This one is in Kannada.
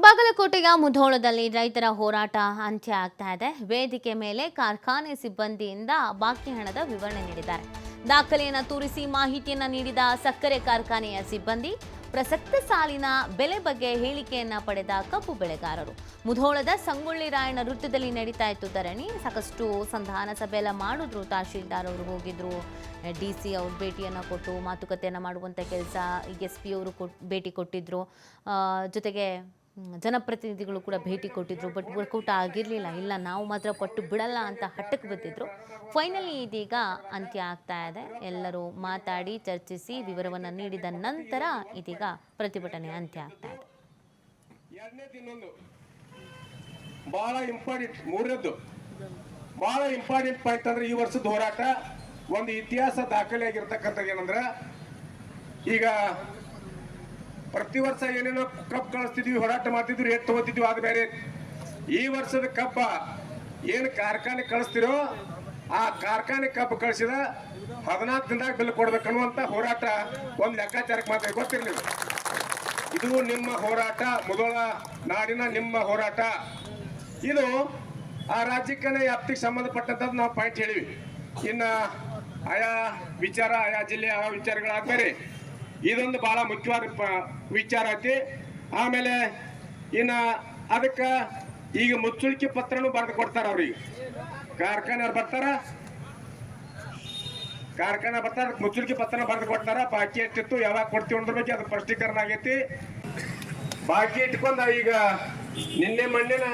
ಬಾಗಲಕೋಟೆಯ ಮುಧೋಳದಲ್ಲಿ ರೈತರ ಹೋರಾಟ ಅಂತ್ಯ ಆಗ್ತಾ ಇದೆ. ವೇದಿಕೆ ಮೇಲೆ ಕಾರ್ಖಾನೆ ಸಿಬ್ಬಂದಿಯಿಂದ ಬಾಕಿ ಹಣದ ವಿವರಣೆ ನೀಡಿದ್ದಾರೆ. ದಾಖಲೆಯನ್ನು ತೋರಿಸಿ ಮಾಹಿತಿಯನ್ನು ನೀಡಿದ ಸಕ್ಕರೆ ಕಾರ್ಖಾನೆಯ ಸಿಬ್ಬಂದಿ, ಪ್ರಸಕ್ತ ಸಾಲಿನ ಬೆಲೆ ಬಗ್ಗೆ ಹೇಳಿಕೆಯನ್ನ ಪಡೆದ ಕಬ್ಬು ಬೆಳೆಗಾರರು. ಮುಧೋಳದ ಸಂಗೊಳ್ಳಿ ರಾಯಣ್ಣ ವೃತ್ತದಲ್ಲಿ ನಡೀತಾ ಇತ್ತು ಧರಣಿ. ಸಾಕಷ್ಟು ಸಂಧಾನ ಸಭೆ ಎಲ್ಲ ಮಾಡಿದ್ರು, ತಹಶೀಲ್ದಾರ್ ಅವರು ಹೋಗಿದ್ರು. ಡಿ ಸಿ ಅವ್ರು ಭೇಟಿಯನ್ನು ಕೊಟ್ಟು ಮಾತುಕತೆಯನ್ನು ಮಾಡುವಂಥ ಕೆಲಸ, ಎಸ್ ಪಿ ಅವರು ಕೊಟ್, ಭೇಟಿ ಕೊಟ್ಟಿದ್ರು. ಜೊತೆಗೆ ಜನಪ್ರತಿನಿಧಿಗಳು ಕೂಡ ಭೇಟಿ ಕೊಟ್ಟಿದ್ರು ಬಟ್ ವರ್ಕೌಟ್ ಆಗಿರಲಿಲ್ಲ. ಇಲ್ಲ, ನಾವು ಮಾತ್ರ ಪಟ್ಟು ಬಿಡಲ್ಲ ಅಂತ ಹಟ್ಟಕ್ಕೆ ಬಂದಿದ್ರು. ಫೈನಲಿ ಇದೀಗ ಅಂತ್ಯ ಆಗ್ತಾ ಇದೆ. ಎಲ್ಲರೂ ಮಾತಾಡಿ, ಚರ್ಚಿಸಿ ವಿವರವನ್ನು ನೀಡಿದ ನಂತರ ಇದೀಗ ಪ್ರತಿಭಟನೆ ಅಂತ್ಯ ಆಗ್ತಾ ಇದೆ. ಬಹಳ ಇಂಪಾರ್ಟೆಂಟ್ ಮೂರನೇದ್ದು ಬಹಳ ಇಂಪಾರ್ಟೆಂಟ್ ಪಾಯಿಂಟ್ ಅಂದ್ರೆ ಈ ವರ್ಷದ ಹೋರಾಟ ಒಂದು ಇತಿಹಾಸ ದಾಖಲೆ ಆಗಿರ್ತಕ್ಕಂಥದ್ದು ಏನಂದ್ರೆ ಈಗ ಪ್ರತಿ ವರ್ಷ ಏನೇನೋ ಕಪ್ ಕಳಿಸ್ತಿದ್ವಿ, ಹೋರಾಟ ಮಾಡ್ತಿದ್ವಿ, ರೇಟ್ ತಗೋತಿದ್ವಿ ಅದು ಬೇರೆ ಈ ವರ್ಷದ ಕಬ್ಬ ಏನು ಕಾರ್ಖಾನೆ ಕಳಿಸ್ತಿರೋ ಆ ಕಾರ್ಖಾನೆ ಕಬ್ಬು ಕಳಿಸಿದ ಹದಿನಾಲ್ಕು ದಿನದಾಗ ಬಿಲ್ ಕೊಡ್ಬೇಕನ್ನುವಂತ ಹೋರಾಟ ಒಂದು ಲೆಕ್ಕಾಚಾರಕ್ಕೆ ಮಾತ್ರ ಗೊತ್ತಿರಲಿಲ್ಲ. ಇದು ನಿಮ್ಮ ಹೋರಾಟ ಮೊದಲ ನಾಡಿನ ನಿಮ್ಮ ಹೋರಾಟ. ಇದು ಆ ರಾಜ್ಯಕ್ಕೆ ವ್ಯಾಪ್ತಿಗೆ ಸಂಬಂಧಪಟ್ಟಂತದ್ದು ನಾವು ಪಾಯಿಂಟ್ ಹೇಳಿವಿ. ಇನ್ನ ಆಯಾ ವಿಚಾರ, ಆಯಾ ಜಿಲ್ಲೆ, ಆಯಾ ವಿಚಾರಗಳಾದ್ಮೇಲೆ ಇದೊಂದು ಬಹಳ ಮುಖ್ಯವಾದ ವಿಚಾರ ಐತಿ ಆಮೇಲೆ ಇನ್ನ ಅದಕ್ಕೆ ಈಗ ಮುಚ್ಚುಳಿಕೆ ಪತ್ರನೂ ಬರೆದು ಕೊಡ್ತಾರ ಅವ್ರಿಗೆ. ಕಾರ್ಖಾನೆ ಬರ್ತಾರ. ಕಾರ್ಖಾನೆ ಬರ್ತಾರ ಮುಚ್ಚುಳಿಕೆ ಪತ್ರ ಬರೆದು ಕೊಡ್ತಾರ. ಬಾಕಿ ಎಷ್ಟಿತ್ತು, ಯಾವಾಗ ಕೊಡ್ತೀವಿ ಅಂದ್ರ ಅದು ಸ್ಪಷ್ಟೀಕರಣ ಆಗೈತಿ. ಬಾಕಿ ಇಟ್ಕೊಂಡ ಈಗ ನಿನ್ನೆ ಮೊನ್ನೆನ